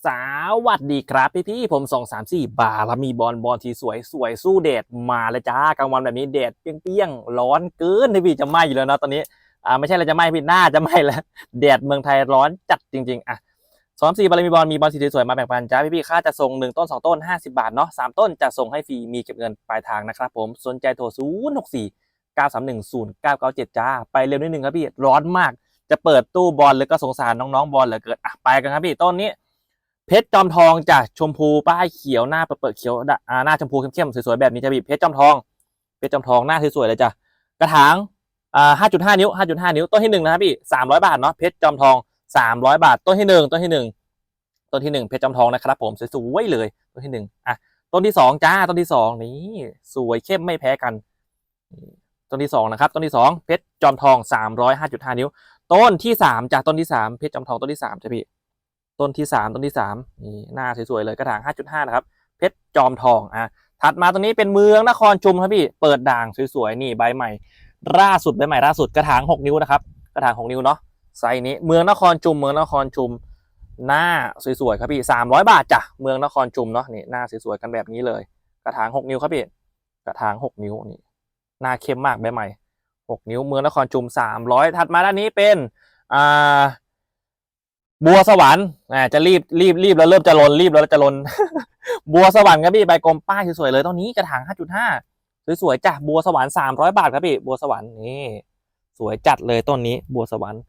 สวัสดีครับพี่พี่ผมสองสามสี่บาร์แล้วมีบอลบอลทีสวยสวยสู้แดดมาเลยจ้ากลางวันแบบนี้แดดเปรี้ยงๆร้อนเกินที่พี่จะไหม้อยู่แล้วเนาะตอนนี้อ่าไม่ใช่เราจะไหม้พี่หน้าจะไหม้แล้วแดดเมืองไทยร้อนจัดจริงๆอะสองสี่บาร์มีบอลมีบอลสีสวยมาแบ่งปันจ้าพี่พี่ค่าจะส่งหนึ่งต้นสองต้นห้าสิบาทเนาะสามต้นจะส่งให้ฟรีมีเก็บเงินปลายทางนะครับผมสนใจโทรศูนย์หกสี่เก้าสามหนึ่งศูนย์เก้าเก้าเจ็ดจ้าไปเร็วนิดนึงครับพี่ร้อนมากจะเปิดตู้บอลหรือก็สงสารน้องๆบอลเหลือเกินอะไปกันครับพี่ต้นนี้ เพชรจอมทองจากชมพูป้ายเขียวหน้าเปิดเขียวอ่าหน้าชมพูเข้มๆสวยๆแบบนี้จะบีเพชรจอมทองเพชรจอมทองหน้าสวยๆเลยจ้ะกระถางอ่าห้าจุดห้านิ้วห้าจุดห้านิ้วต้นที่หนึ่งนะครับพี่สามร้อยบาทเนาะเพชรจอมทองสามร้อยบาท ต้นที่หนึ่งต้นที่หนึ่งต้นที่หนึ่งเพชรจอมทองนะครับผมสวยๆเลยต้นที่หนึ่งอะต้นที่สองจ้าต้นที่สองนี่สวยเข้มไม่แพ้กัน ต้นที่สองนะครับต้นที่สองเพชรจอมทองสามร้อยห้าจุดห้านิ้ว ต้นที่สามจากต้นที่สามเพชรจอมทองต้นที่สามจ้ะพี่ ต้นที่สามต้นที่สามนี่หน้าสวยๆเลยกระถางห้าจุดห้านะครับ เพชรจอมทองอะถัดมาตัวนี้เป็นเมืองนครชุมครับพี่เปิดด่างสวยๆนี่ใบใหม่ล่าสุดใบใหม่ล่าสุดกระถางหกนิ้วนะครับกระถางหกนิ้วเนาะไซนี้เมืองนครชุมเมืองนครชุมหน้าสวยๆครับพี่สามร้อยบาทจ้ะเมืองนครชุมเนาะนี่หน้าสวยๆกันแบบนี้เลย กระถางหกนิ้วครับพี่กระถางหกนิ้วนี่หน้าเข้มมากใบใหม่หกนิ้วเมืองนครชุมสามร้อยถัดมาด้านนี้เป็นอ่า บัวสวรรค์อ่าจะรีบรีบรีบแล้วเริ่มจะลนรีบแล้วจะลน บัวสวรรค์ครับพี่ใบกลมป้ายสวยๆเลยต้นนี้กระถาง5.5สวยๆจ้ะบัวสวรรค์300 บาทครับพี่บัวสวรรค์นี่สวยจัดเลยต้นนี้บัวสวรรค์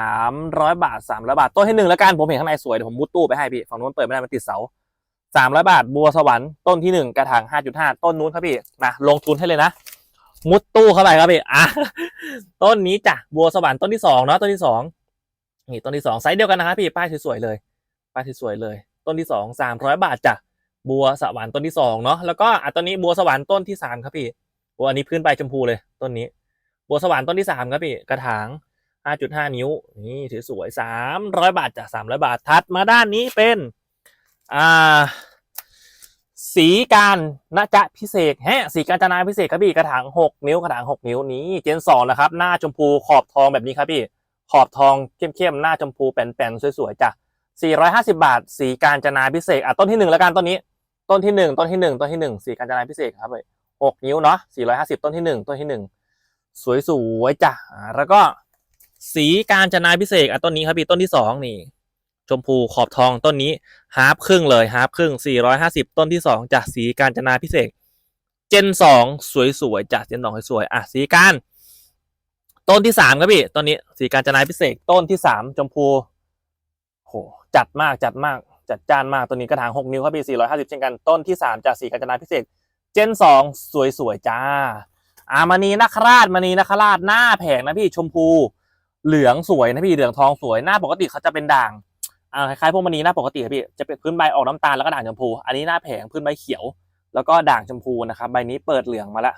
300บาท300บาทต้นที่หนึ่งแล้วกันผมเห็นข้างในสวยเดี๋ยวผมมุดตู้ไปให้พี่ฝั่งนู้นเปิดไม่ได้มันติดเสา300บาทบัวสวรรค์ต้นที่หนึ่งกระถาง5.5ต้นนู้นครับพี่มาลงทุนให้เลยนะ มุดตู้เข้าไปครับพี่อะต้นนี้จ้ะบัวสวรรค์ต้นที่สองเนาะต้นที่สอง นี่ต้นที่สองไซส์เดียวกันนะครับพี่ป้ายสวยๆเลย ป้ายสวยๆเลย ต้นที่สองสามร้อยบาทจ้ะบัวสวรรค์ต้นที่สองเนาะแล้วก็อะต้นนี้บัวสวรรค์ต้นที่สามครับพี่บัวอันนี้พื้นใบชมพูเลยต้นนี้ บัวสวรรค์ต้นที่สามครับพี่กระถางห้าจุดห้านิ้วนี่ถือสวยสามร้อยบาทจ้ะสามร้อยบาทถัดมาด้านนี้เป็นอ่าสีการนะจะพิเศษแฮะสีการจนาพิเศษครับพี่กระถางหกนิ้วกระถางหกนิ้วนี้เจนสองนะครับ หน้าชมพูขอบทองแบบนี้ครับพี่ ขอบทองเข้มๆหน้าชมพูแป่นๆสวยๆจ้ะ450 บาท สีการจนาพิเศษอะต้นที่หนึ่งแล้วกันต้นนี้ ต้นที่หนึ่งต้นที่หนึ่งต้นที่หนึ่งสีการจนาพิเศษครับเลยหกนิ้วเนาะ450 ต้นที่หนึ่งต้นที่หนึ่งสวยๆจ้ะแล้วก็สีการจนาพิเศษอะต้นนี้ครับพี่ต้นที่สองนี่ ชมพูขอบทองต้นนี้ฮาร์ฟครึ่งเลยฮาร์ฟครึ่ง 450 ต้นที่สองจ้ะสีการจนาพิเศษ เจนสองสวยๆจ้ะเจนสองสวยๆอะสีการ ต้นที่สามครับพี่ต้นนี้สีการจนายพิเศษต้นที่สามชมพูโหจัดมากจัดมากจัดจ้านมากตัวนี้กระถางหกนิ้วครับพี่สี่ร้อยห้าสิบเช่นกันต้นที่สามจากสีการจนายพิเศษ เจนสองสวยๆจ้าอามณีนาคราชมณีนาคราชหน้าแผงนะพี่ชมพู เหลืองสวยนะพี่เหลืองทองสวยหน้าปกติเขาจะเป็นด่างอ่าคล้ายๆพวกมณีหน้าปกติครับพี่จะเป็นพื้นใบออกน้ำตาลแล้วก็ด่างชมพู อันนี้หน้าแผงพื้นใบเขียว แล้วก็ด่างชมพูนะครับใบนี้เปิดเหลืองมาแล้ว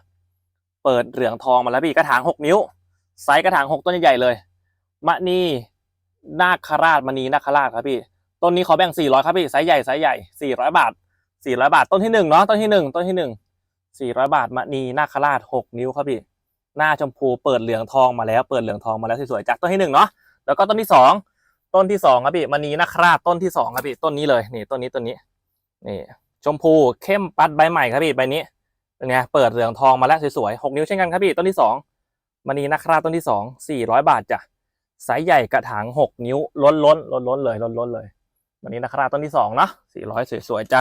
เปิดเหลืองทองมาแล้วพี่กระถางหกนิ้ว ไซส์กระถางหกต้นใหญ่ๆเลยมะนีนาคราชมณีนาคราชครับพี่ต้นนี้ขอแบ่งสี่ร้อยครับพี่ไซส์ใหญ่ไซส์ใหญ่สี่ร้อยบาทสี่ร้อยบาทต้นที่หนึ่งเนาะต้นที่หนึ่งต้นที่หนึ่งสี่ร้อยบาทมะนีนาคราชหกนิ้วครับพี่หน้าชมพูเปิดเหลืองทองมาแล้วเปิดเหลืองทองมาแล้วสวยๆจากต้นที่หนึ่งเนาะแล้วก็ต้นที่สองต้นที่สองครับพี่มณีนาคราชต้นที่สองครับพี่ต้นนี้เลยนี่ต้นนี้ต้นนี้นี่ชมพูเข้มปัดใบใหม่ครับพี่ใบนี้เป็นไงเปิดเหลืองทองมาแล้วสวยๆหกนิ้วเช่นกันครับพี่ต้นที่สอง มณีนาคราต้นที่สองสี่ร้อยบาทจ้ะไซส์ใหญ่กระถางหกนิ้วล้นล้นล้นล้นเลยล้นล้นเลยมณีนาคราต้นที่สองเนาะสี่ร้อยสวยๆจ้ะ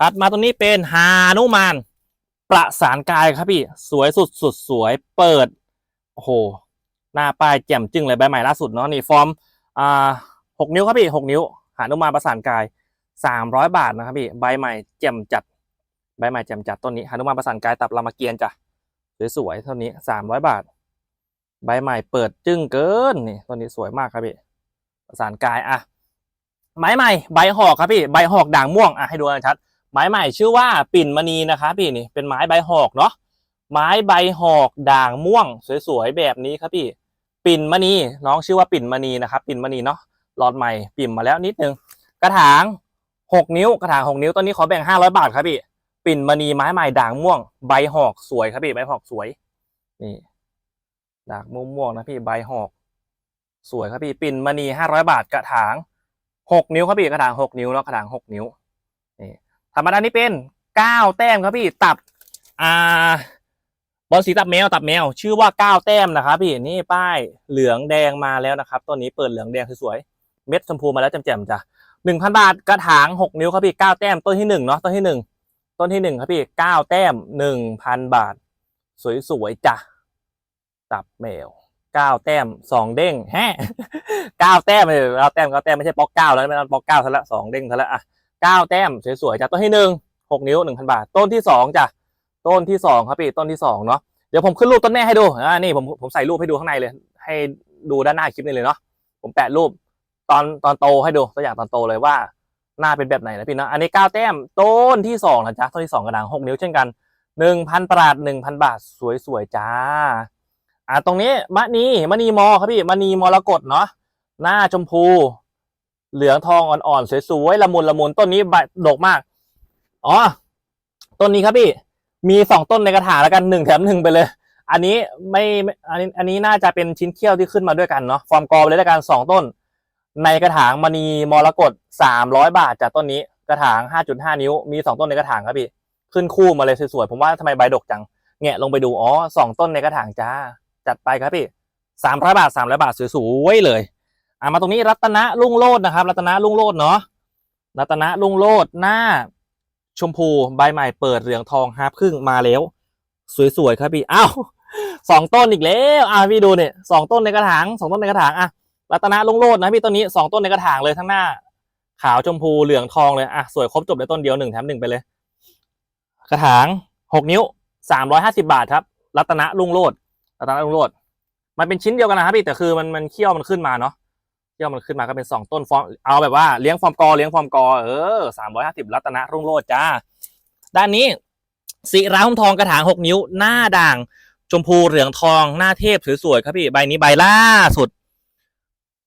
ถัดมาตัวนี้เป็นฮานุมานประสานกายครับพี่สวยสุดสุดสวยเปิดโอ้โหหน้าป้ายแจ่มจึ้งเลยใบใหม่ล่าสุดเนาะนี่ฟอร์มอ่าหกนิ้วครับพี่หกนิ้วหานุมานประสานกายสามร้อยบาทนะครับพี่ใบใหม่แจ่มจัดใบใหม่แจ่มจัดต้นนี้หานุมานประสานกายตับรามเกียรติจ้ะสวยๆเท่านี้สามร้อยบาท ใบใหม่เปิดจึ้งเกินนี่ต้นนี้สวยมากครับพี่ประสานกายอะไม้ใหม่ใบหอกครับพี่ใบหอกด่างม่วงอะให้ดูกันชัดไม้ใหม่ชื่อว่าปิ่นมณีนะครับพี่นี่เป็นไม้ใบหอกเนาะไม้ใบหอกด่างม่วง สวยๆแบบนี้ครับพี่ ปิ่นมณีน้องชื่อว่าปิ่นมณีนะครับ ปิ่นมณีเนาะหลอดใหม่ปิ่มมาแล้วนิดนึงกระถางหกนิ้วกระถางหกนิ้วต้นนี้ขอแบ่งห้าร้อยบาทครับพี่ ปิ่นมณีไม้ใหม่ด่างม่วง ใบหอกสวยครับพี่ใบหอกสวยนี่ ดากม่วงๆนะพี่ใบหอก สวยครับพี่ปิ่นมณีห้าร้อยบาทกระถางหกนิ้วครับพี่กระถางหกนิ้วแล้วกระถางหกนิ้วนี่ธรรมดานี่เป็นเก้าแต้มครับพี่ตับอ่าบอลสีตับแมวตับแมว ชื่อว่าเก้าแต้มนะครับพี่นี่ป้ายเหลืองแดงมาแล้วนะครับต้นนี้เปิดเหลืองแดงสวยๆเม็ดชมพูมาแล้วแจ่มๆจ้ะหนึ่งพันบาทกระถางหกนิ้วครับพี่เก้าแต้มต้นที่หนึ่งเนาะต้นที่หนึ่งต้นที่หนึ่งครับพี่เก้าแต้มหนึ่งพันบาท สวยๆจ้ะ ตับแมวเก้าแต้มสองเด้งแฮะเก้าแต้มเลยเก้าแต้มเก้าแต้มไม่ใช่ป๊อกเก้าแล้วไม่ใช่ป๊อกเก้าซะละสองเด้งซะละอะเก้าแต้มสวยๆจ้ะต้นที่หนึ่งหกนิ้วหนึ่งพันบาท ต้นที่สองจ้ะต้นที่สองครับพี่ต้นที่สองเนาะเดี๋ยวผมขึ้นรูปต้นแม่ให้ดูอ่านี่ผมผมใส่รูปให้ดูข้างในเลย ให้ดูด้านหน้าคลิปนี้เลยเนาะผมแปะรูปตอนตอนโตให้ดูตัวอย่างตอนโตเลยว่าหน้าเป็นแบบไหนนะพี่เนาะอันนี้เก้าแต้มต้นที่สองนะจ๊ะต้นที่สองกระดางหกนิ้วเช่นกันหนึ่งพันบาทหนึ่งพันบาทสวยๆจ้า อ่าตรงนี้มะนีมะนีมอครับพี่มะนีมรกตเนาะหน้าชมพู เหลืองทองอ่อนๆสวยๆละมุนละมุนต้นนี้ใบดกมาก อ๋อต้นนี้ครับพี่ มีสองต้นในกระถางแล้วกันหนึ่งแถมหนึ่งไปเลย อันนี้ไม่อันนี้อันนี้น่าจะเป็นชิ้นเขี้ยวที่ขึ้นมาด้วยกันเนาะฟอร์มกอไปเลยแล้วกันสองต้น ในกระถางมณีมรกตสามร้อยบาทจากต้นนี้กระถางห้าจุดห้านิ้ว มีสองต้นในกระถางครับพี่ ขึ้นคู่มาเลยสวยๆผมว่าทำไมใบดกจังแงะลงไปดูอ๋อสองต้นในกระถางจ้า จัดไปครับพี่สามร้อยบาทสามร้อยบาทสวยๆเลยอ่ามาตรงนี้รัตนะลุ่งโลดนะครับ รัตนะลุ่งโลดเนาะรัตนะลุ่งโลดหน้าชมพูใบใหม่เปิดเหลืองทองฮาร์ปครึ่งมาแล้ว สวยๆครับพี่อ้าวสองต้นอีกแล้วอ่าพี่ดูเนี่ยสองต้นในกระถางสองต้นในกระถางอะรัตนะลุ่งโลดนะพี่ต้นนี้สองต้นในกระถางเลยทั้งหน้า ขาวชมพูเหลืองทองเลยอะสวยครบจบเลยต้นเดียวหนึ่งแถมหนึ่งไปเลย กระถางหกนิ้วสามร้อยห้าสิบาทครับ รัตนะลุ่งโลด รัตนะลุ่งโลดมันเป็นชิ้นเดียวกันนะครับพี่แต่คือมันมันเขี้ยวมันขึ้นมาเนาะเขี้ยวมันขึ้นมาก็เป็นสองต้นฟอร์มเอาแบบว่าเลี้ยงฟอร์มกอเลี้ยงฟอร์มกอเออสามร้อยห้าสิบรัตนรุ่งโรจน์จ้า ด้านนี้สีราหุ้มทองกระถางหกนิ้วหน้าด่าง ชมพูเหลืองทองหน้าเทพสวยๆครับพี่ใบนี้ใบล่าสุด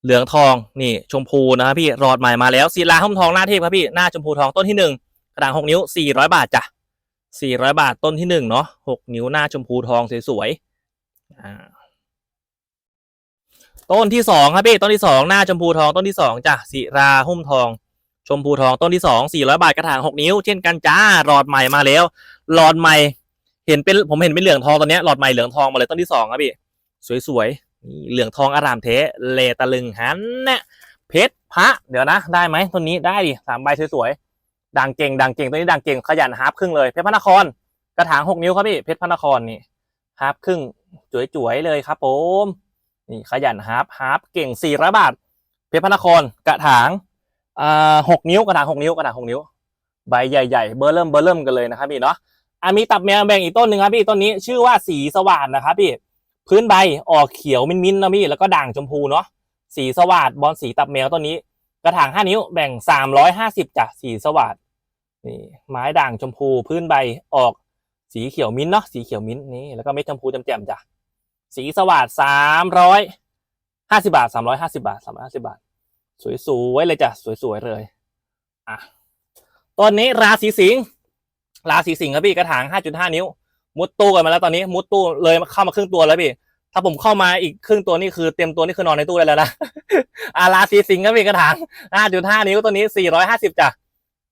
เหลืองทองนี่ชมพูนะครับพี่รอดใหม่มาแล้วสีราหุ้มทองหน้าเทพครับพี่หน้าชมพูทองต้นที่หนึ่งกระถางหกนิ้วสี่ร้อยบาทจ้ะสี่ร้อยบาทต้นที่หนึ่งเนาะหกนิ้วหน้าชมพูทองสวยๆ ต้นที่สองครับพี่ต้นที่สองหน้าชมพูทองต้นที่สองจ้ะศิราหุ้มทอง ชมพูทองต้นที่สองสี่ร้อยบาทกระถางหกนิ้ว เช่นกันจ้าหลอดใหม่มาแล้ว หลอดใหม่ เห็นเป็นผมเห็นเป็นเหลืองทองตอนนี้หลอดใหม่เหลืองทองมาเลยต้นที่สองครับพี่สวยๆเหลืองทองอารามเทเลตะลึงหันเนี่ยเพชรพระเดี๋ยวนะ ได้ไหมต้นนี้ได้ดิสามใบสวยๆดังเก่งดังเก่งต้นนี้ดังเก่งขยันฮาร์ปครึ่งเลยเพชรพระนครกระถางหกนิ้วครับพี่เพชรพระนครนี่ฮาร์ปครึ่ง จ๋วยๆเลยครับผมนี่ขยันฮาร์ปฮาร์ปเก่งสี่ร้อยบาท เพชรพระนครกระถางอ่าหกนิ้วกระถางหกนิ้วกระถางหกนิ้ว ใบใหญ่ๆ เบอร์เริ่มเบอร์เริ่มกันเลยนะครับพี่เนาะอะมีตับแมวแบ่งอีกต้นหนึ่งครับพี่ต้นนี้ชื่อว่าสีสว่านนะครับพี่พื้นใบออกเขียวมิ้นๆนะพี่แล้วก็ด่างชมพูเนาะสีสว่านบอลสีตับแมวต้นนี้ กระถางห้านิ้วแบ่งสามร้อยห้าสิบจ้ะสีสว่านนี่ไม้ด่างชมพูพื้นใบออก สีเขียวมิ้นท์เนาะสีเขียวมิ้นท์นี่แล้วก็เม็ดชมพูแจ่มๆจ้ะสีสวัสดสามร้อยห้าสิบาทสามร้อยห้าสิบาทสามร้อยห้าสิบาท สวยๆเลยจ้ะสวยๆเลยอะตอนนี้ราศีสิงห์ราศีสิงห์ครับพี่กระถางห้าจุดห้านิ้ว มุดตู้กันมาแล้วตอนนี้ มุดตู้เลยเข้ามาครึ่งตัวแล้วพี่ถ้าผมเข้ามาอีกครึ่งตัวนี่คือเต็มตัวนี่คือนอนในตู้ได้แล้วนะอ่าราศีสิงห์ครับพี่กระถางห้าจุดห้านิ้วตัวนี้สี่ร้อยห้าสิบจ้ะ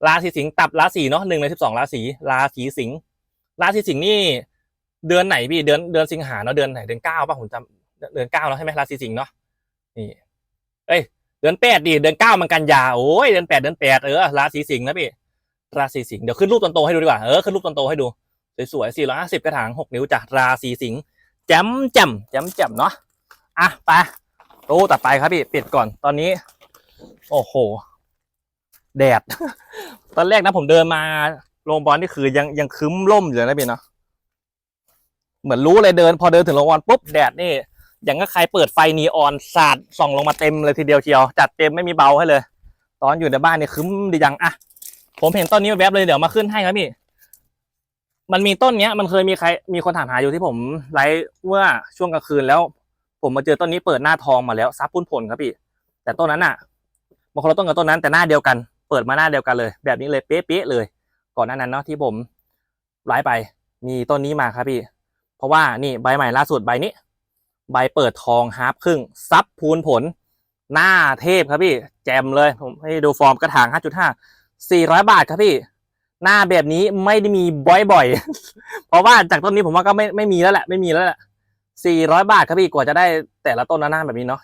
ราศีสิงห์ตับราศีเนาะหนึ่งในสิบสองราศีราศีสิงห์ ราศีสิงห์นี่เดือนไหนพี่เดือนเดือนสิงหาเนาะเดือนไหนเดือนเก้าป่ะผมจำเดือนเก้าเนาะใช่ไหมราศีสิงห์เนาะนี่เอ้ยเดือนแปดดิเดือนเก้ามันกันยาโอ้ยเดือนแปดเดือนแปดเออราศีสิงห์นะพี่ราศีสิงห์เดี๋ยวขึ้นรูปตอนโตให้ดูดีกว่าเออขึ้นรูปตอนโตให้ดูสวยๆสี่ร้อยห้าสิบกระถางหกนิ้วจากราศีสิงห์แจ่มแจ่มแจ่มแจ่มเนาะอะไปตู้ต่อไปครับพี่ปิดก่อนตอนนี้ โอ้โห แดด ตอนแรกนะผมเดินมา โรงพยาบาลนี่คือยังยังคึ้มร่มอยู่เลยนะพี่เนาะเหมือนรู้เลยเดิน พอเดินถึงโรงพยาบาลปุ๊บแดดนี่อย่างก็ใครเปิดไฟนีออนสาดส่องลงมาเต็มเลยทีเดียวเชียว จัดเต็มไม่มีเบาให้เลย ตอนอยู่ในบ้านเนี่ยคึ้มดีจังอะผมเห็นต้นนี้แวบเลยเดี๋ยวมาขึ้นให้ครับพี่ มันมีต้นเนี้ย มันเคยมีใครมีคนถามหาอยู่ที่ผมไลฟ์เมื่อช่วงกลางคืนแล้ว ผมมาเจอต้นนี้เปิดหน้าทองมาแล้วซับพุ่นผลครับพี่ แต่ต้นนั้นอะบางคนเราต้นกับต้นนั้นแต่หน้าเดียวกัน เปิดมาหน้าเดียวกันเลย แบบนี้เลยเป๊ะๆเลย ก่อนหน้านั้นเนาะที่ผมไลฟ์ไป มีต้นนี้มาครับพี่ เพราะว่านี่ใบใหม่ล่าสุดใบนี้ ใบเปิดทองฮาร์ปครึ่งซับพูนผล หน้าเทพครับพี่ แจมเลยผมให้ดูฟอร์มกระถาง 5.5 400 บาทครับพี่ หน้าแบบนี้ไม่ได้มีบ่อยๆ เพราะว่าจากต้นนี้ผมว่าก็ไม่ไม่มีแล้วแหละไม่มีแล้วแหละ400 บาทครับพี่กว่าจะได้แต่ละต้นหน้าแบบนี้เนาะ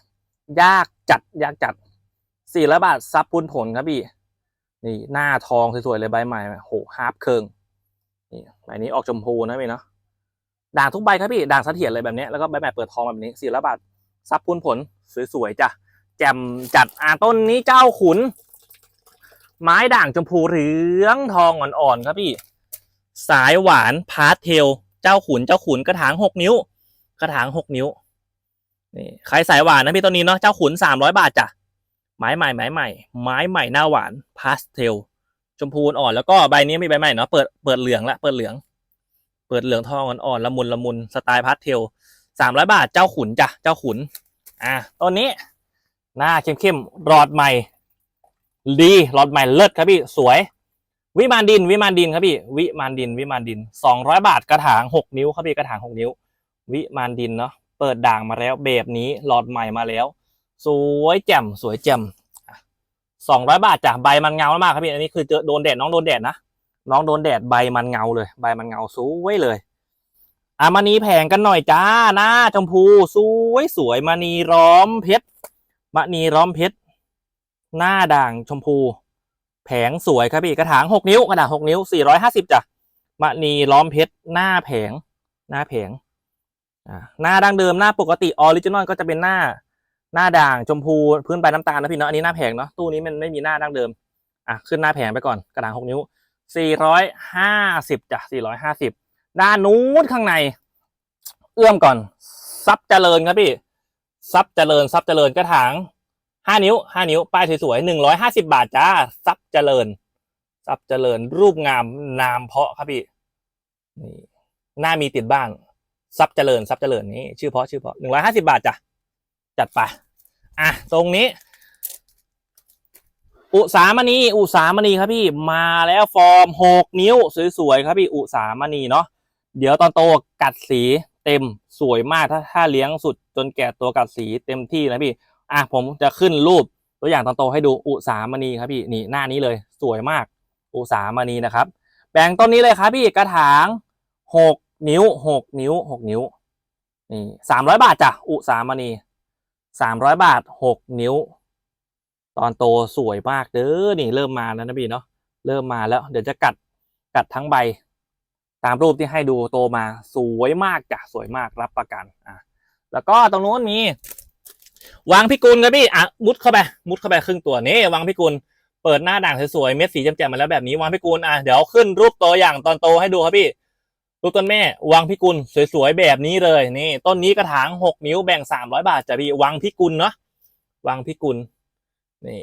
ยากจัดยากจัด400บาทซับพุนผลครับพี่ นี่หน้าทองสวยๆเลยใบใหม่โหฮาร์ปเคิงนี่ใบนี้ออกชมพูนะพี่เนาะด่างทุกใบครับพี่ด่างเสถียรเลยแบบนี้แล้วก็ใบใหม่เปิดทองแบบนี้400บาทซับพุนผลสวยๆจ้ะแจ่มจัดอ่าต้นนี้เจ้าขุน ไม้ด่างชมพูเหลืองทองอ่อนๆครับพี่ สายหวานพาสเทล เจ้าขุนเจ้าขุนกระถางหกนิ้ว กระถางหกนิ้วนี่ใครสายหวานนะพี่ต้นนี้เนาะเจ้าขุนสามร้อยบาทจ้ะ ไม้ใหม่ไม้ใหม่ ไม้ใหม่หน้าหวานพาสเทลชมพูอ่อนแล้วก็ใบนี้มีใบใหม่เนาะเปิดเปิดเหลืองละเปิดเหลือง เปิดเหลืองทองอ่อนละมุนละมุนสไตล์พาสเทลสามร้อยบาทเจ้าขุนจ้ะเจ้าขุน อะต้นนี้ หน้าเข้มๆรอดใหม่ ดีรอดใหม่เลิศครับพี่สวย วิมานดิน วิมานดินครับพี่ วิมานดิน วิมานดินสองร้อยบาทกระถางหกนิ้วครับพี่กระถางหกนิ้ว วิมานดินเนาะเปิดด่างมาแล้วแบบนี้หลอดใหม่มาแล้ว สวยแจ่มสวยแจ่มสองร้อยบาทจ้ะใบมันเงามากครับพี่อันนี้คือเจอโดนแดดน้องโดนแดดนะน้องโดนแดดใบมันเงาเลย ใบมันเงาสวยเลยอามานีแผงกันหน่อยจ้าหน้าชมพูสวยสวยมานีร้อมเพชรมณีร้อมเพชรหน้าด่างชมพู แผงสวยครับพี่กระถางหกนิ้วกระถางหกนิ้วสี่ร้อยห้าสิบจ้ะมณีล้อมเพชรหน้าแผง หน้าแผงอ่าหน้าดังเดิมหน้าปกติออริจินอลก็จะเป็นหน้า หน้าด่างชมพูพื้นใบน้ำตาลนะพี่เนาะอันนี้หน้าแผงเนาะตู้นี้มันไม่มีหน้าดั้งเดิมอะขึ้นหน้าแผงไปก่อนกระถางหกนิ้วสี่ร้อยห้าสิบจ้ะสี่ร้อยห้าสิบด้านนู้นข้างใน เอื้อมก่อนซับเจริญครับพี่ซับเจริญซับเจริญกระถางห้านิ้วห้านิ้วป้ายสวยๆหนึ่งร้อยห้าสิบาทจ้าซับเจริญซับเจริญรูปงามนามเพาะครับพี่นี่หน้ามีติดบ้านซับเจริญซับเจริญนี่ชื่อเพาะชื่อเพาะหนึ่งร้อยห้าสิบาทจ้ะจัดไป อะตรงนี้ อุสามณีอุสามณีครับพี่มาแล้วฟอร์มหกนิ้วสวยๆครับพี่อุสามณีเนาะเดี๋ยวตอนโตกัดสีเต็มสวยมากถ้าถ้าเลี้ยงสุดจนแก่ตัวกัดสีเต็มที่นะพี่อะผมจะขึ้นรูปตัวอย่างตอนโตให้ดูอุสามณีครับพี่นี่หน้านี้เลย สวยมาก อุสามณีนะครับแบ่งต้นนี้เลยครับพี่กระถางหกนิ้วหกนิ้วหกนิ้วนี่สามร้อยบาทจ้ะอุสามณี สามร้อยบาทหกนิ้ว ตอนโตสวยมากเด้อนี่เริ่มมาแล้วนะพี่เนาะเริ่มมาแล้ว เดี๋ยวจะกัดกัดทั้งใบ ตามรูปที่ให้ดูโตมาสวยมากจ้ะสวยมากรับประกันอะแล้วก็ตรงนู้นมีวางพิกุลครับพี่อะมุดเข้าไปมุดเข้าไปครึ่งตัวนี่วางพิกุลเปิดหน้าด่างสวยๆเม็ดสีแจ่มๆมาแล้วแบบนี้วางพิกุลอะเดี๋ยวขึ้นรูปตัวอย่างตอนโตให้ดูครับพี่ รูปต้นแม่วางพิกุลสวยๆแบบนี้เลยนี่ต้นนี้กระถางหกนิ้วแบ่งสามร้อยบาทจะพี่วางพิกุลเนาะวางพิกุลนี่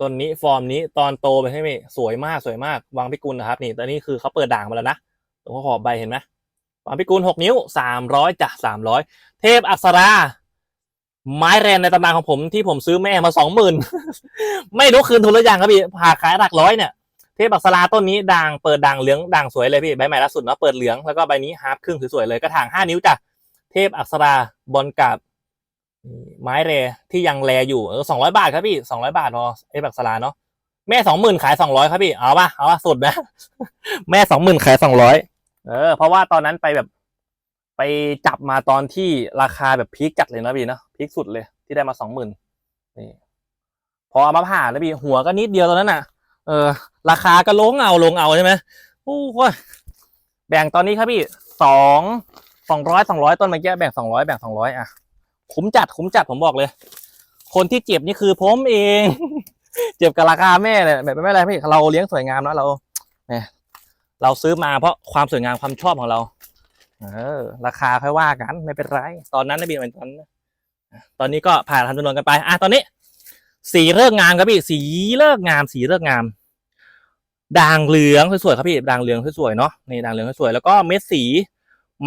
ต้นนี้ฟอร์มนี้ตอนโตไปให้ไหมสวยมากสวยมากวางพิกุลนะครับ นี่ตอนนี้คือเขาเปิดด่างมาแล้วนะตรงขอบใบเห็นไหมวางพิกุลหกนิ้วสามร้อยจ้ะสามร้อยเทพอักษรา ไม้แรนในตำนานของผมที่ผมซื้อแม่มาสองหมื่นไม่รู้คืนทุนหรือยังครับพี่ผ่าขายหลักร้อยเนี่ย ทพอักษราต้นนี้ด่างเปิดด่างเหลืองด่างสวยเลยพี่ใบใหม่ล่าสุดเนาะเปิดเหลืองแล้วก็ใบนี้ฮาร์ปครึ่งสวยๆเลยกระถางห้านิ้วจ้ะเทพอักษราบอลกับไม้แรที่ยังแรอยู่เออสองร้อยบาทครับพี่สองร้อยบาทพอเทพอักษราเนาะแม่สองหมื่นขายสองร้อยครับพี่เอาป่ะเอาป่ะสุดนะ แม่สองหมื่นขายสองร้อยเออ เพราะว่าตอนนั้นไปแบบไปจับมาตอนที่ราคาแบบพีคจัดเลยนะพี่เนาะพีคสุดเลยที่ได้มาสองหมื่นนี่พอเอามาผ่าแล้วพี่หัวก็นิดเดียวตอนนั้นน่ะ เออ ราคาก็ลงเอาลงเอาใช่ไหมโอ้โหแบ่งตอนนี้ครับพี่สองสองร้อยสองร้อยต้นเมื่อกี้แบ่งสองร้อยแบ่งสองร้อยอะคุ้มจัดคุ้มจัดผมบอกเลย คนที่เจ็บนี่คือผมเอง เจ็บกับราคาแม่เนี่ยแบบไม่เป็นไรพี่เราเลี้ยงสวยงามนะเราเนี่ยเราซื้อมาเพราะความสวยงามความชอบของเรา เออ ราคาค่อยว่ากันไม่เป็นไร ตอนนั้นนะพี่เป็นตอนนั้นตอนนี้ก็ผ่านทำจำนวนกันไปอะตอนนี้ สีเลิกงามครับพี่สีเลิกงาม สีเลิกงาม ด่างเหลืองสวยๆครับพี่ด่างเหลืองสวยๆเนาะนี่ด่างเหลืองสวยๆแล้วก็เม็ดสี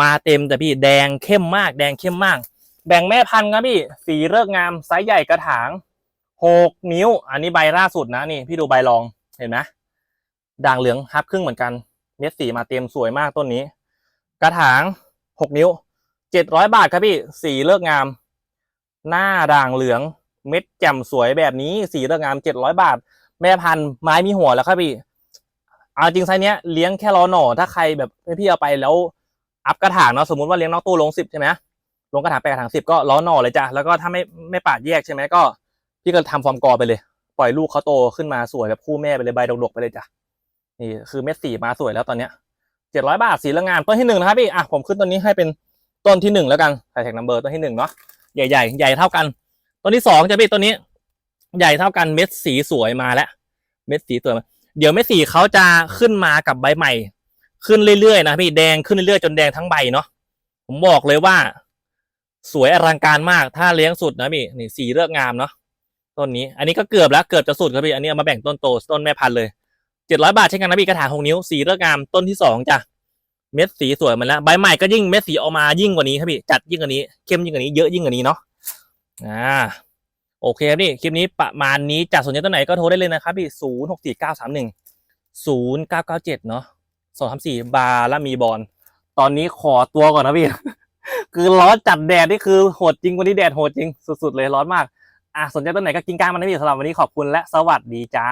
มาเต็มแต่พี่แดงเข้มมาก แดงเข้มมาก แบ่งแม่พันธุ์ครับพี่ สีเลิกงามไซส์ใหญ่กระถางหกนิ้ว อันนี้ใบล่าสุดนะนี่พี่ดูใบรองเห็นไหมด่างเหลืองฮับครึ่งเหมือนกัน เม็ดสีมาเต็มสวยมากต้นนี้ กระถางหกนิ้วเจ็ดร้อยบาทครับพี่สีเลิกงาม หน้าด่างเหลือง เม็ดแจ่มสวยแบบนี้สีเรืองงามเจ็ดร้อยบาท แม่พันธุ์ไม้มีหัวแล้วครับพี่เอาจริงไซส์เนี้ยเลี้ยงแค่ล้อหน่อถ้าใครแบบพี่เอาไปแล้วอัพกระถางเนาะสมมติว่าเลี้ยงนองตู้ลงสิบใช่ไหมลงกระถางไปกระถางสิบก็ล้อหน่อเลยจ้ะแล้วก็ถ้าไม่ไม่ปาดแยกใช่ไหมก็ พี่ก็ทำฟอร์มกอไปเลย ปล่อยลูกเขาโตขึ้นมาสวยแบบคู่แม่ไปเลยใบดกๆไปเลยจ้ะนี่คือเม็ดสีมาสวยแล้วตอนเนี้ยเจ็ดร้อยบาทสีละงามต้นที่หนึ่งนะครับพี่อะผมขึ้นต้นนี้ให้เป็นต้นที่หนึ่งแล้วกันใส่แท็กนัมเบอร์ต้นที่หนึ่งเนาะใหญ่ๆใหญ่เท่ากัน ต้นที่สองจะพี่ต้นนี้ ใหญ่เท่ากันเม็ดสีสวยมาแล้ว เม็ดสีสวยมาเดี๋ยวเม็ดสีเขาจะขึ้นมากับใบใหม่ ขึ้นเรื่อยๆนะพี่แดงขึ้นเรื่อยๆจนแดงทั้งใบเนาะผมบอกเลยว่า สวยอลังการมากถ้าเลี้ยงสุดนะพี่นี่สีเลือกงามเนาะต้นนี้ อันนี้ก็เกือบแล้วเกือบจะสุดครับพี่อันนี้มาแบ่งต้นโตต้นแม่พันธุ์เลยเจ็ดร้อยบาทเช่นกันนะพี่กระถางหกนิ้วสีเลือกงามต้นที่สองจ้ะเม็ดสีสวยมาแล้วใบใหม่ก็ยิ่งเม็ดสีออกมายิ่งกว่านี้ครับพี่จัดยิ่งกว่านี้เข้มยิ่งกว่านี้เยอะยิ่งกว่านี้เนาะ อ่าโอเคครับนี่คลิปนี้ประมาณนี้จากสนใจตัวไหนก็โทรได้เลยนะครับพี่ศูนย์หกสี่เก้าสามหนึ่งศูนย์เก้าเก้าเจ็ดเนาะสองสามสี่บาร์และมีบอลตอนนี้ขอตัวก่อนนะพี่ คือร้อนจัดแดดนี่คือโหดจริงวันนี้แดดโหดจริงสุดๆเลยร้อนมากอะสนใจตัวไหนก็กินกลางมันนะพี่สำหรับวันนี้ขอบคุณและสวัสดีจ้า